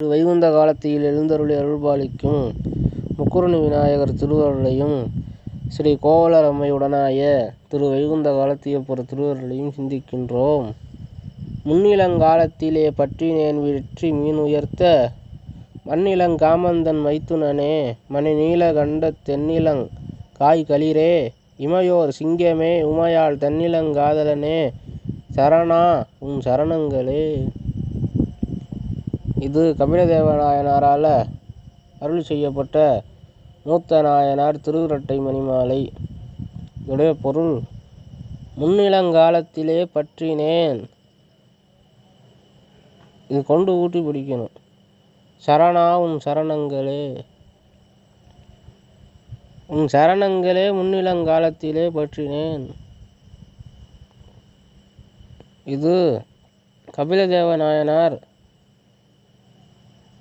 திரு வைகுந்த காலத்தில் எழுந்தருளி அருள்பாலிக்கும் முக்குருணி விநாயகர் திருவருளையும் ஸ்ரீ கோவலரம்மையுடனாய திரு வைகுந்த காலத்தியப்பர் திருவருளையும் சிந்திக்கின்றோம். முன்னிலங்காலத்திலே பற்றினேன் வெற்றி மீன் உயர்த்த மண்ணிலங்காமந்தன் மைத்துனனே மணிநீல கண்டத் தென்னிலங் காய் களிரே இமையோர் சிங்கமே உமையாள் தன்னிலங்காதலனே சரணா உன் சரணங்களே. இது கபிலதேவ நாயனாரால் அருள் செய்யப்பட்ட மூத்த நாயனார் திருவிரட்டை மணிமாலை. உடைய பொருள் முன்னிலங்காலத்திலே பற்றினேன் இது கொண்டு ஊட்டி பிடிக்கணும். சரணா உன் சரணங்களே உன் சரணங்களே முன்னிலங்காலத்திலே பற்றினேன். இது கபிலதேவ நாயனார்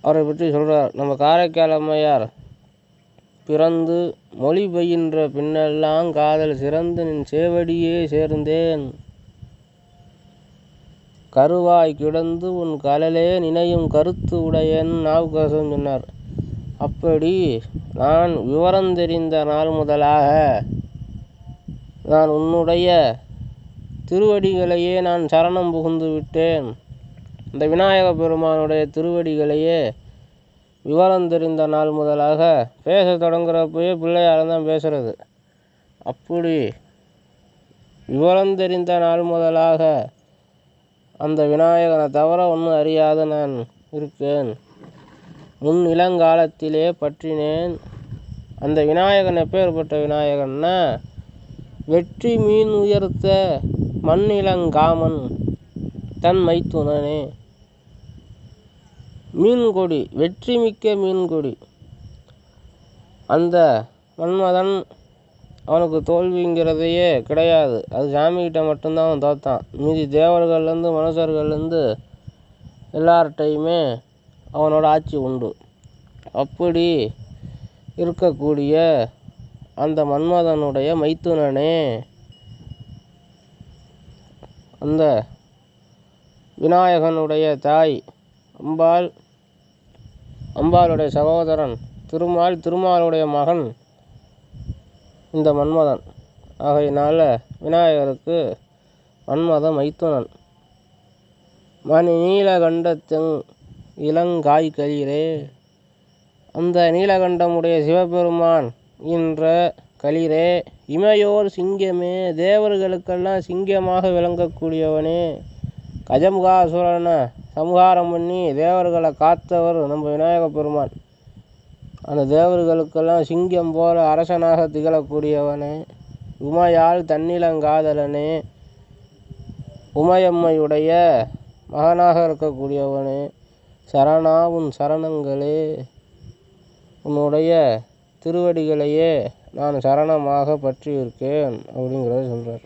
அவரை பற்றி சொல்கிறார் நம்ம காரைக்கால் அம்மையார் பிறந்து மொழி பயின்ற பின்னெல்லாம் காதல் சிறந்து நின் சேவடியே சேர்ந்தேன் கருவாய் கிடந்து உன் கலலே நினையும் கருத்து உடையேன் நாவுக்கரசர் சொன்னார். அப்படி நான் விவரம் தெரிந்த நாள் முதலாக நான் உன்னுடைய திருவடிகளையே நான் சரணம் புகுந்து விட்டேன். அந்த விநாயக பெருமானுடைய திருவடிகளையே விவரம் தெரிந்த நாள் முதலாக பேச தொடங்குறப்பயே பிள்ளையார்தான் பேசுறது. அப்படி விவரம் தெரிந்த நாள் முதலாக அந்த விநாயகனை தவிர ஒன்றும் அறியாது நான் இருக்கேன். முன்னிலங்காலத்திலே பற்றினேன் அந்த விநாயகன் எப்பேற்பட்ட விநாயகன்னா வெற்றி மீன் உயர்த்த மண்ணிலங்காமன் காமன் தன் மைத்துனனே. மீன்கொடி வெற்றி மிக்க மீன்கொடி. அந்த மன்மதன் அவனுக்கு தோல்விங்கிறதையே கிடையாது. அது சாமிகிட்ட மட்டும்தான் அவன் தோத்தான். மீதி தேவர்கள்லேருந்து மனுஷர்கள்லேருந்து எல்லார்கிட்டயுமே அவனோட ஆட்சி உண்டு. அப்படி இருக்கக்கூடிய அந்த மன்மதனுடைய மைத்துனனே அந்த விநாயகனுடைய தாய் அம்பாள் அம்பாளுடைய சகோதரன் திருமால் திருமாலுடைய மகன் இந்த மன்மதன். ஆகையினால விநாயகருக்கு மன்மத மைத்துனன். மணி நீலகண்டத்தின் இளங்காய் காய்களிறே அந்த நீலகண்டமுடைய சிவபெருமான் என்ற களிரே இமையோர் சிங்கமே தேவர்களுக்கெல்லாம் சிங்கமாக விளங்கக்கூடியவனே கஜமுகாசுரனை சம்ஹாரம் பண்ணி தேவர்களை காத்தவர் நம்ம விநாயக பெருமான். அந்த தேவர்களுக்கெல்லாம் சிங்கம் போல அரசனாக திகழக்கூடியவனே உமையால் தன்னிலங்காதலனே உமையம்மையுடைய மகனாக இருக்கக்கூடியவனே சரணா உன் சரணங்களே உன்னுடைய திருவடிகளையே நான் சரணமாக பற்றியிருக்கேன் அப்படிங்கிறத சொல்கிறார்